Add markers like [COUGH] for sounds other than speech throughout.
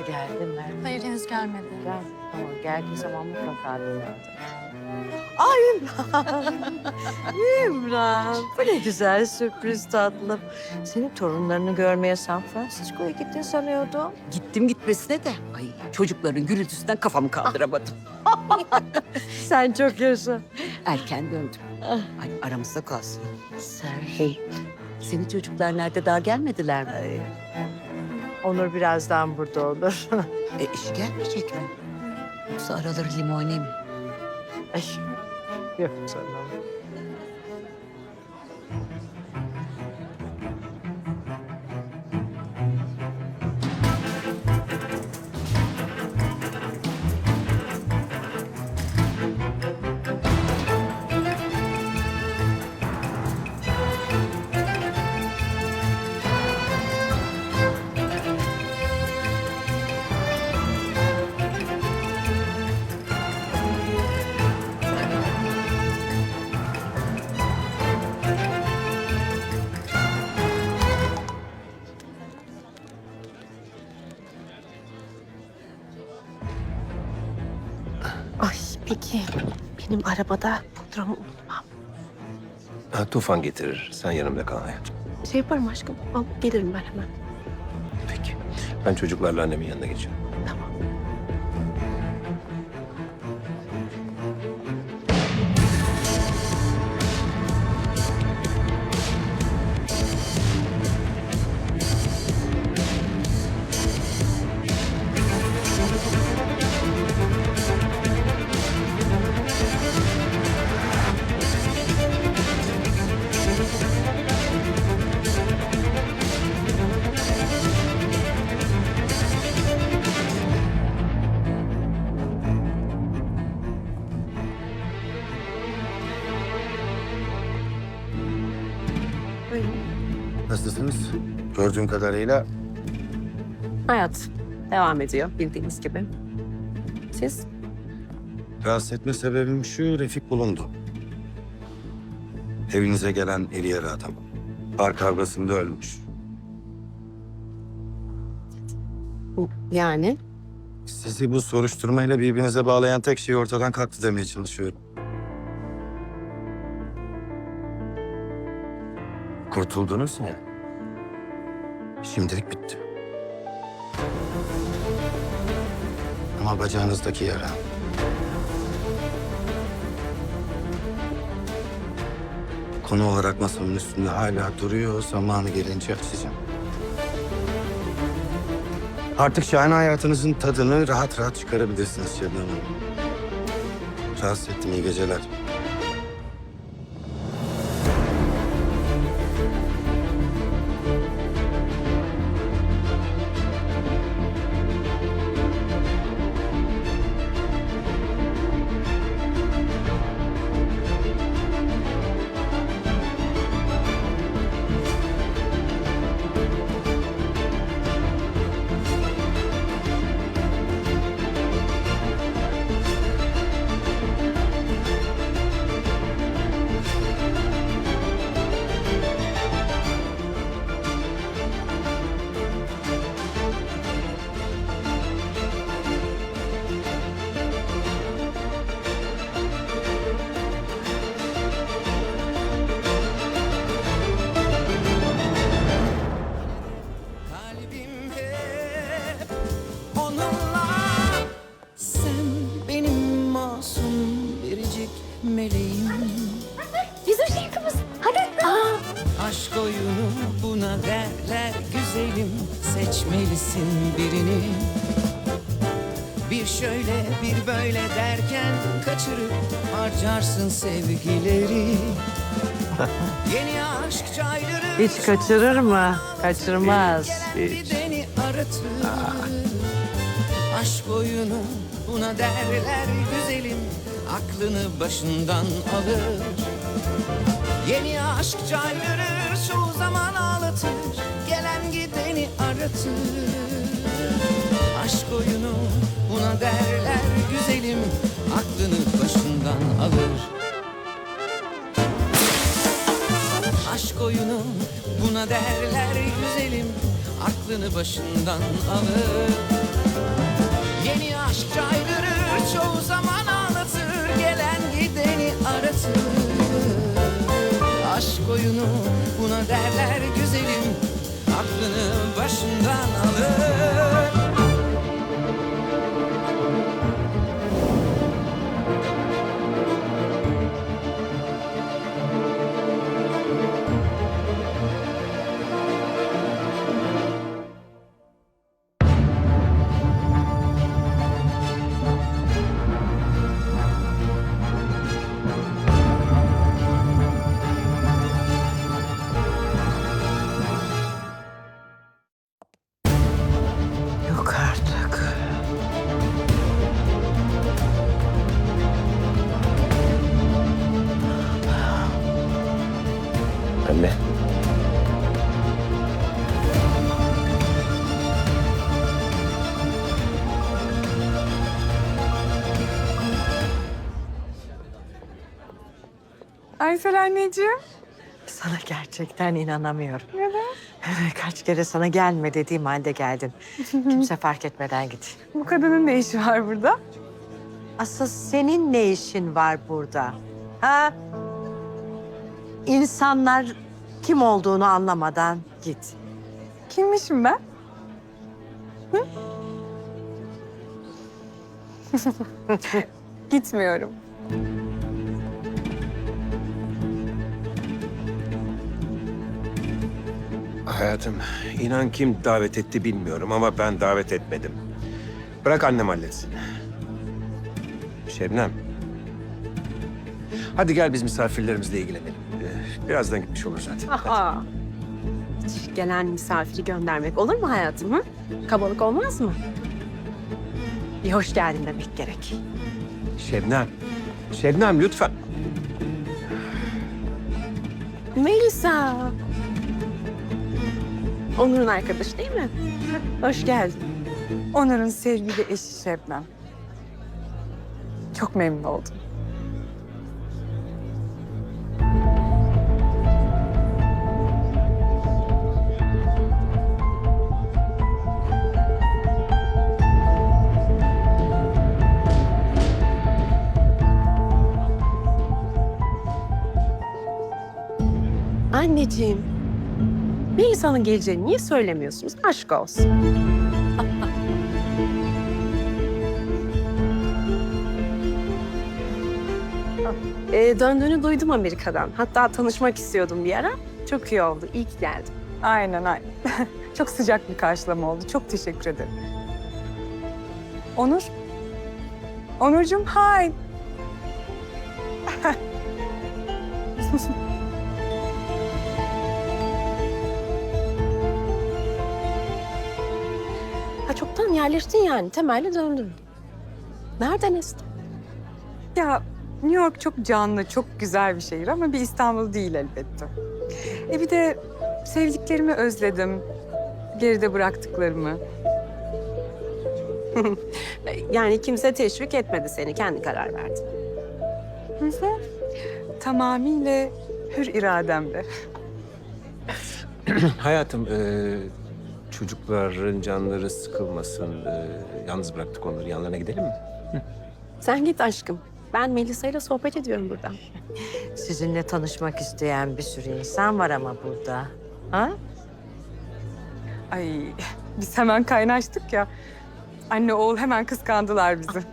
Babası geldi mi? Hayır henüz gelmedi. Gel. Tamam geldiği zaman mutlaka bir Ay İmran. [LAUGHS] İmran. Bu ne güzel sürpriz tatlım. Senin torunlarını görmeye San Francisco'ya gittin sanıyordum. Gittim gitmesine de ay çocukların gürültüsünden kafamı kaldıramadım. [LAUGHS] Sen çok yaşa. Erken döndüm. Ay aramızda kalsın. Sen. Hey, senin çocuklar nerede daha gelmediler mi? Ay. Onur birazdan burada olur. [LAUGHS] E işi gelmeyecek mi? Yoksa araları limoni mi? Ay. Yok canım. Ay peki benim arabada pudramı unutmam. Ha, Tufan getirir. Sen yanımda kal hayatım. Şey yaparım aşkım alıp gelirim ben hemen. Peki. Ben çocuklarla annemin yanına geçiyorum. Tamam. Buyurun. Nasılsınız? Gördüğüm kadarıyla Hayat devam ediyor bildiğiniz gibi. Siz? rahatsız etme sebebim şu Refik bulundu. Evinize gelen iri yarı adam. Bar kavgasında ölmüş. Yani? Sizi bu soruşturmayla birbirinize bağlayan tek şey ortadan kalktı demeye çalışıyorum. Kurtuldunuz ya. Şimdilik bitti. Ama bacağınızdaki yara konu olarak masamın üstünde hala duruyor. Zamanı gelince açacağım. Artık şahane hayatınızın tadını rahat rahat çıkarabilirsiniz Şebnem Hanım. Rahatsız ettim, iyi geceler. Buna derler güzelim Seçmelisin birini. Bir şöyle bir böyle derken Kaçırıp harcarsın sevgileri. [LAUGHS] Yeni aşk çayları Hiç kaçırır mı? Kaçırmaz. Gideni aratır. Aşk oyunu buna derler güzelim Aklını başından alır. Yeni aşk çayları çoğu zaman aratır Aşk oyunu buna derler güzelim Aklını başından alır. Aşk oyunu buna derler güzelim Aklını başından alır. Yeni aşk caydırır çoğu zaman ağlatır Gelen gideni aratır. Aşk oyunu buna derler güzelim Aklını başından alır Aysel anneciğim. Sana gerçekten inanamıyorum. Neden? Kaç kere sana gelme dediğim halde geldin. [LAUGHS] Kimse fark etmeden git. Bu kadının ne işi var burada? Asıl senin ne işin var burada? Ha? İnsanlar kim olduğunu anlamadan git. Kimmişim ben? Hı? [LAUGHS] Gitmiyorum. Hayatım, inan kim davet etti bilmiyorum ama ben davet etmedim. Bırak annem halletsin. Şebnem. Hadi gel biz misafirlerimizle ilgilenelim. Ee, Birazdan gitmiş olur zaten. Aa. Hiç gelen misafiri göndermek olur mu hayatım? Hı? Kabalık olmaz mı? Bir hoş geldin demek gerek. Şebnem. Şebnem lütfen. Melisa. Onur'un arkadaşı değil mi? Hoş geldin. Onur'un sevgili eşi Şebnem. Çok memnun oldum. Anneciğim. Melisa'nın geleceğini niye söylemiyorsunuz? Aşk olsun. [LAUGHS] Ee, döndüğünü duydum Amerika'dan. Hatta tanışmak istiyordum bir ara. Çok iyi oldu. İyi ki geldin. Aynen aynen. [LAUGHS] Çok sıcak bir karşılama oldu. Çok teşekkür ederim. Onur. Onurcuğum hi. [LAUGHS] yerleştin yani. Temelli döndün. Nereden estin? Ya New York çok canlı, çok güzel bir şehir ama bir İstanbul değil elbette. E bir de sevdiklerimi özledim. Geride bıraktıklarımı. [LAUGHS] Yani kimse teşvik etmedi seni. Kendi karar verdin. Hı hı. Tamamıyla hür irademle. [CLEARS THROAT] Hayatım, e, çocukların canları sıkılmasın. E, yalnız bıraktık onları. Yanlarına gidelim mi? Sen git aşkım. Ben Melisa ile sohbet ediyorum burada. [LAUGHS] Sizinle tanışmak isteyen bir sürü insan var ama burada. Ha? Ay biz hemen kaynaştık ya. Anne oğul hemen kıskandılar bizi. [LAUGHS]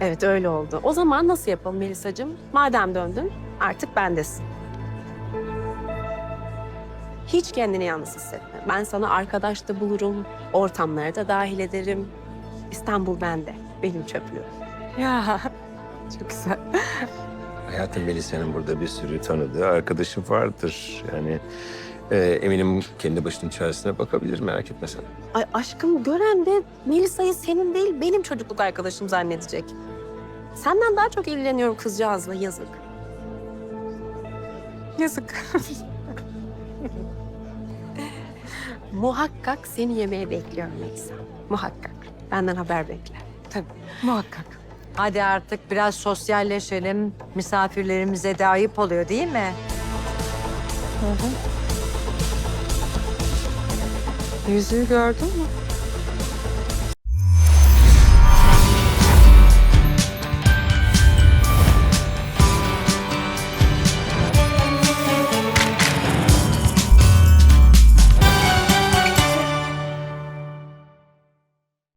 Evet öyle oldu. O zaman nasıl yapalım Melisa'cığım? Madem döndün artık bendesin. Hiç kendini yalnız hissetme. Ben sana arkadaş da bulurum, ortamlara da dahil ederim. İstanbul bende, benim çöplüğüm. ya [LAUGHS] çok güzel. Hayatım Melisa'nın burada bir sürü tanıdığı arkadaşı vardır. Yani e, eminim kendi başının çaresine bakabilir merak etme sen. Ay aşkım gören de Melisa'yı senin değil benim çocukluk arkadaşım zannedecek. Senden daha çok ilgileniyorum kızcağızla yazık. Yazık. [LAUGHS] Muhakkak seni yemeğe bekliyorum Melisa. Muhakkak. Benden haber bekle. Tabii muhakkak. Hadi artık biraz sosyalleşelim. Misafirlerimize de ayıp oluyor değil mi? Yüzüğü gördün mü?